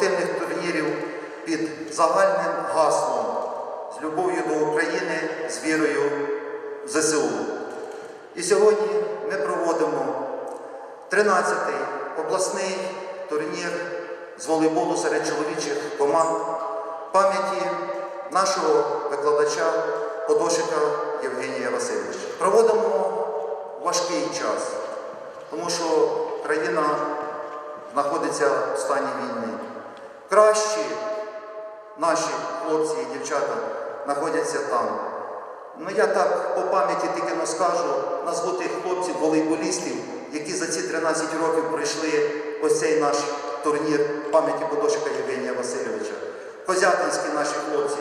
спортивних турнірів під загальним гаслом з любов'ю до України, з вірою в ЗСУ. І сьогодні ми проводимо 13-й обласний турнір з волейболу серед чоловічих команд пам'яті нашого викладача Подошика Євгенія Васильовича. Проводимо важкий час, тому що країна знаходиться в стані війни. Кращі наші хлопці і дівчата знаходяться там. Ну я так по пам'яті тільки не скажу, назву тих хлопців, волейболістів, які за ці 13 років пройшли ось цей наш турнір пам'яті Подошика Євгенія Васильовича. Козятинські наші хлопці,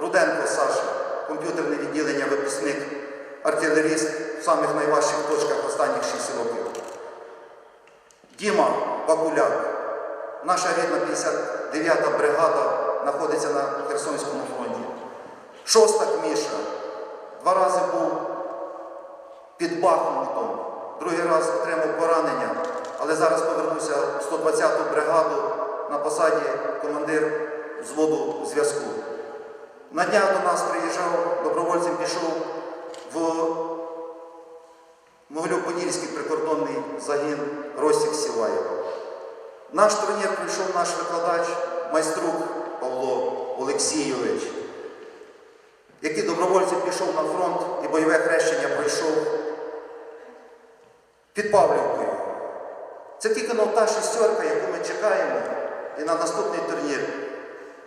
Руденко Саша, комп'ютерне відділення, випускник, артилеріст в самих найважчих точках останніх 6 років. Діма Бакуляк, наша рідна 59-та бригада знаходиться на Херсонському фронті. Шостак Міша, два рази був під Бахмутом, другий раз отримав поранення, але зараз повернувся в 120-ту бригаду на посаді командир взводу зв'язку. На днях до нас приїжджав, добровольцем пішов в Могилів-Подільський прикордонний загін Ростік Сіваєв. Наш турнір прийшов наш викладач, майструк Павло Олексійович, який добровольцем пішов на фронт і бойове хрещення пройшов під Павлівкою. Це тільки ну, та шістерка, яку ми чекаємо, і на наступний турнір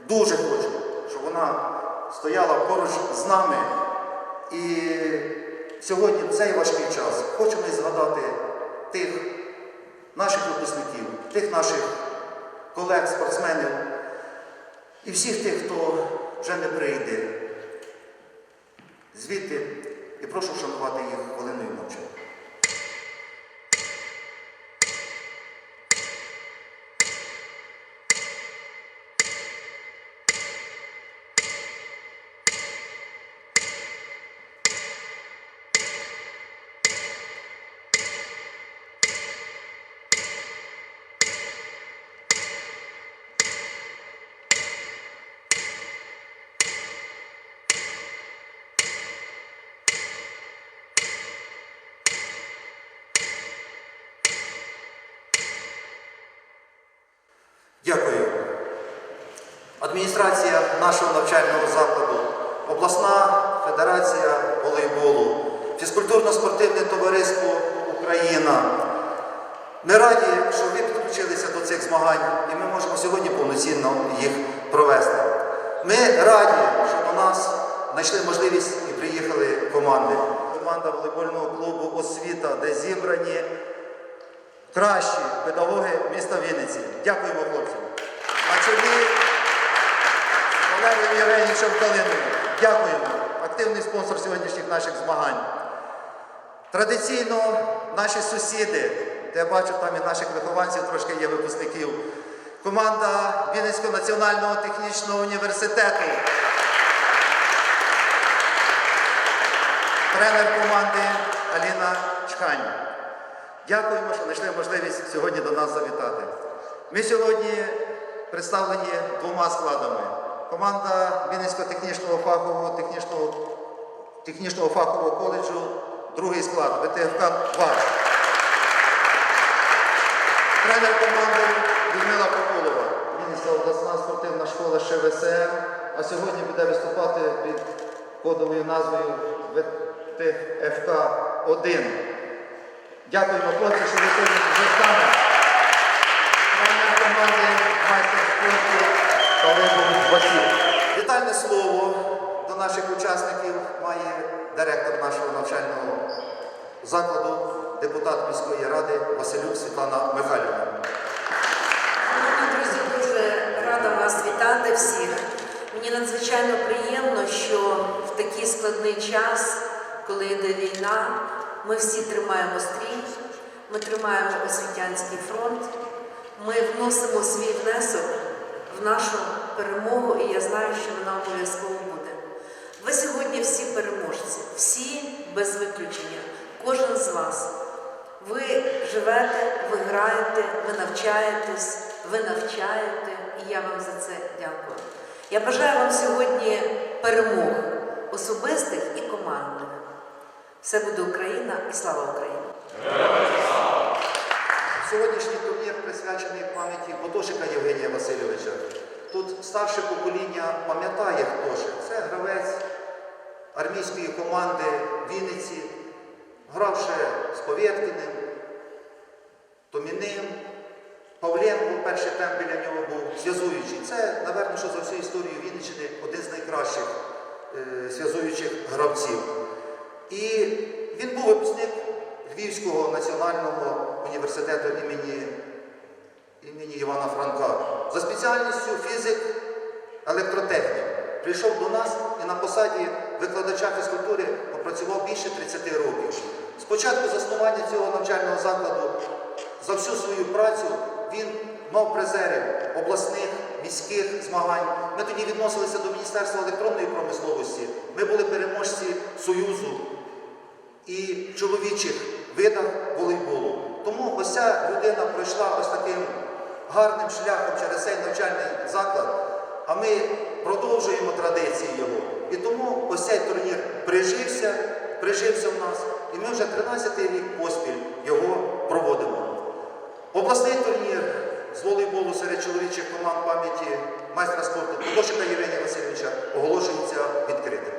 дуже хочу, щоб вона стояла поруч з нами. І сьогодні цей важкий час хочемо згадати тих наших випускників, тих наших колег, спортсменів і всіх тих, хто вже не прийде звідти. І прошу вшанувати їх хвилиною мовчання. Дякую. Адміністрація нашого навчального закладу, обласна федерація волейболу, фізкультурно-спортивне товариство Україна. Ми раді, що ви підключилися до цих змагань і ми можемо сьогодні повноцінно їх провести. Ми раді, що до нас знайшли можливість і приїхали команди. Команда волейбольного клубу Освіта, де зібрані кращі педагоги міста Вінниці. Дякуємо хлопцям. На чолі з Валерієм Євгенійовичем Калиновим. Дякуємо. Активний спонсор сьогоднішніх наших змагань. Традиційно наші сусіди, де я бачу там і наших вихованців, трошки є випускників. Команда Вінницького національного технічного університету. Тренер команди Аліна Чхань. Дякуємо, що знайшли можливість сьогодні до нас завітати. Ми сьогодні представлені двома складами. Команда Вінницького технічного фахового технічного, технічного фахового коледжу, другий склад ВТФК 2. Тренер команди Людмила Поколова, Вінницька обласна спортивна школа ШВСМ, а сьогодні буде виступати під кодовою назвою ВТФК 1. Дякуємо, хлопці, що ви сьогодні вже з нами. Команди майстер спорту Павло Василь. Вітальне слово до наших учасників має директор нашого навчального закладу, депутат міської ради Василюк Світлана Михайлівна. Друзі, дуже рада вас вітати всіх. Мені надзвичайно приємно, що в такий складний час, коли йде війна, ми всі тримаємо стрій, ми тримаємо освітянський фронт, ми вносимо свій внесок в нашу перемогу, і я знаю, що вона обов'язково буде. Ви сьогодні всі переможці, всі без виключення, кожен з вас. Ви живете, ви граєте, ви навчаєтесь, ви навчаєте, і я вам за це дякую. Я бажаю вам сьогодні перемог особистих і. Все буде Україна і слава Україні! Сьогоднішній турнір присвячений пам'яті Потошика Євгенія Васильовича. Тут старше покоління пам'ятає хто ж. Це гравець армійської команди Вінниці, грав ще з Повєткіним, Томіним, Павленко, перший темп біля нього був зв'язуючий. Це, напевно, що за всю історію Вінниччини один з найкращих е, зв'язуючих гравців. І він був випускник Львівського національного університету імені, імені Івана Франка. За спеціальністю фізик, електротехнік. Прийшов до нас і на посаді викладача фізкультури попрацював більше 30 років. Спочатку заснування цього навчального закладу за всю свою працю він мав призерів обласних, міських змагань. Ми тоді відносилися до Міністерства електронної промисловості. Ми були переможці Союзу і чоловічих видах волейболу. Тому ось ця людина пройшла ось таким гарним шляхом через цей навчальний заклад, а ми продовжуємо традиції його. І тому ось цей турнір прижився, прижився в нас, і ми вже 13-й рік поспіль його проводимо. Обласний турнір з волейболу серед чоловічих команд пам'яті майстра спорту Подошика Євгенія Васильовича оголошується відкритим.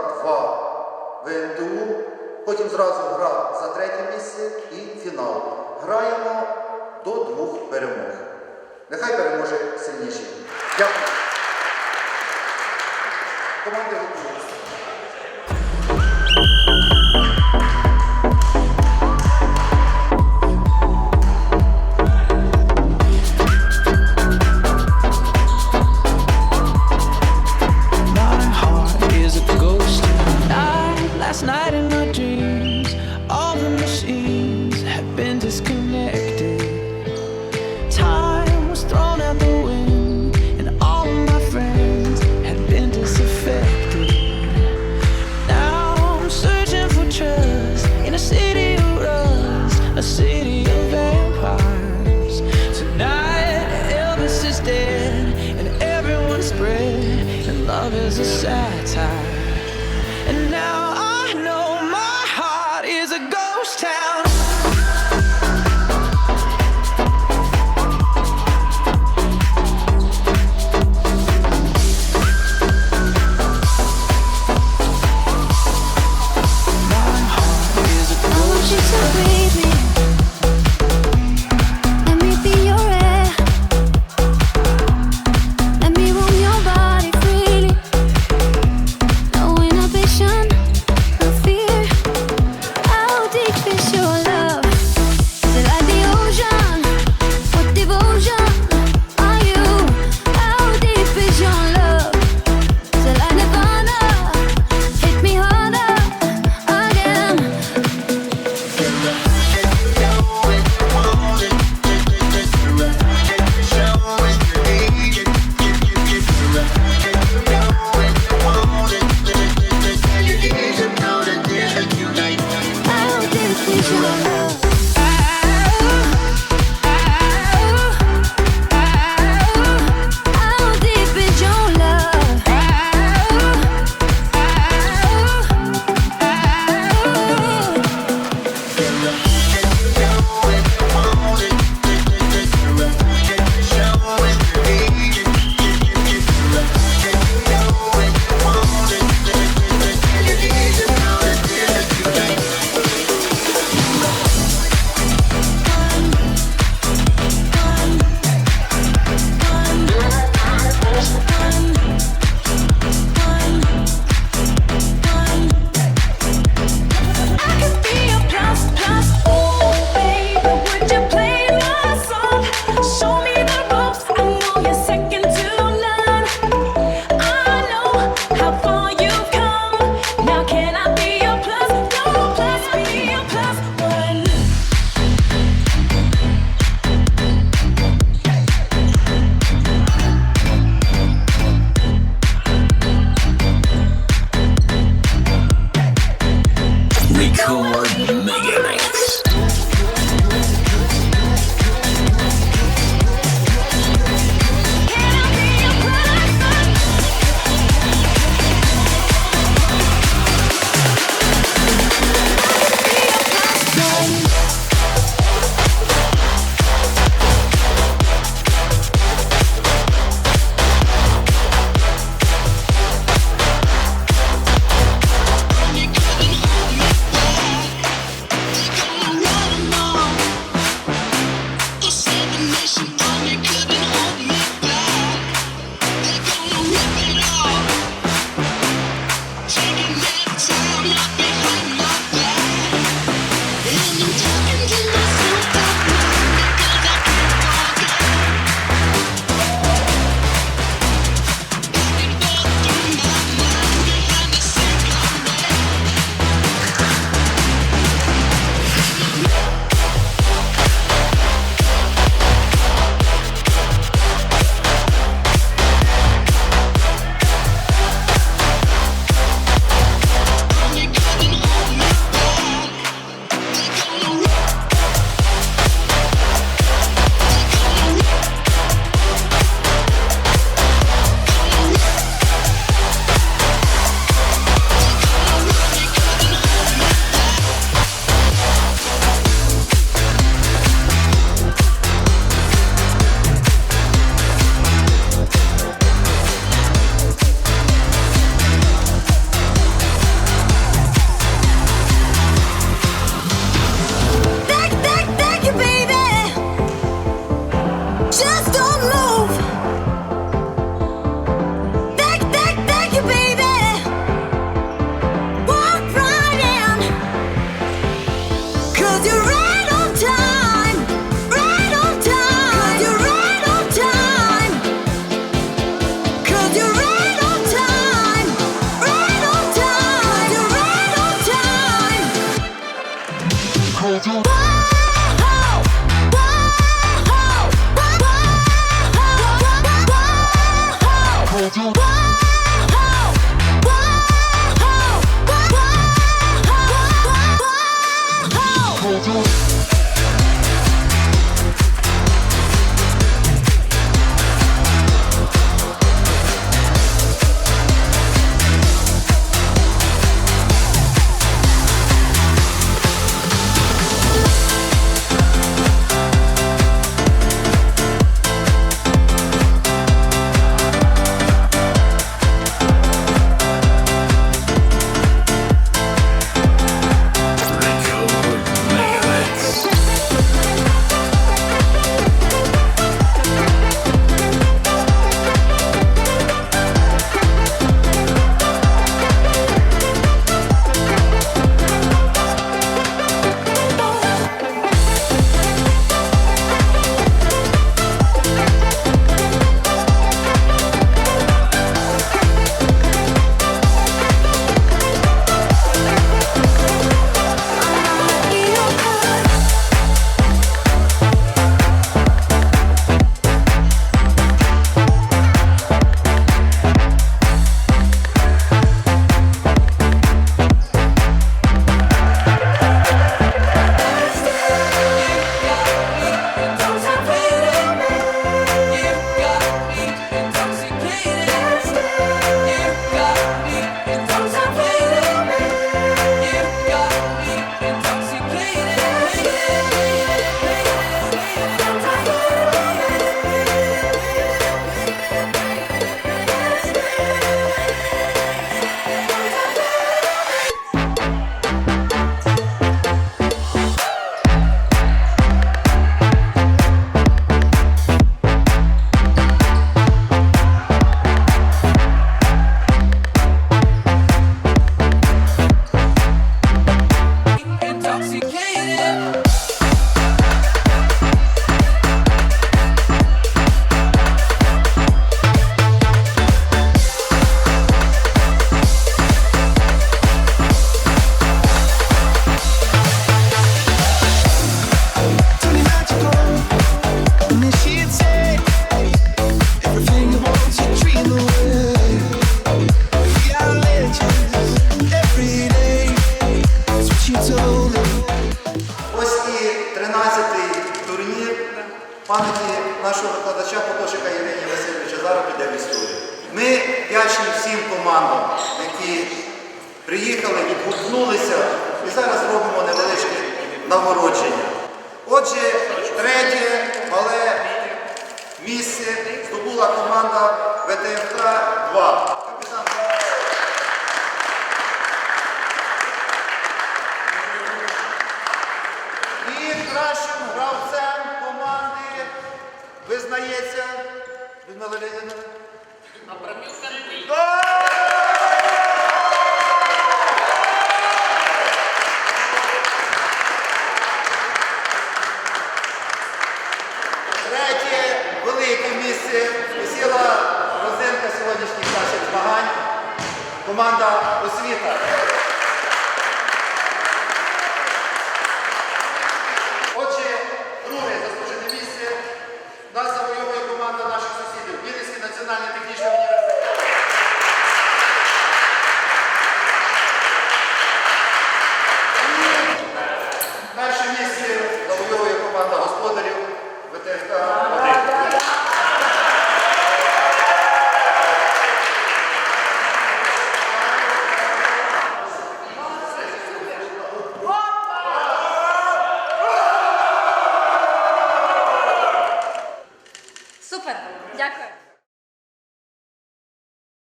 ВТФК 2 ВНТУ. Потім зразу гра за третє місце і фінал. Граємо до двох перемог. Нехай переможе сильніший. Дякую. Команди готуються. Кращим гравцем команди визнається Людмила Леонідовна. Третє велике місце посіла розинка сьогоднішніх наших змагань. Команда освіта.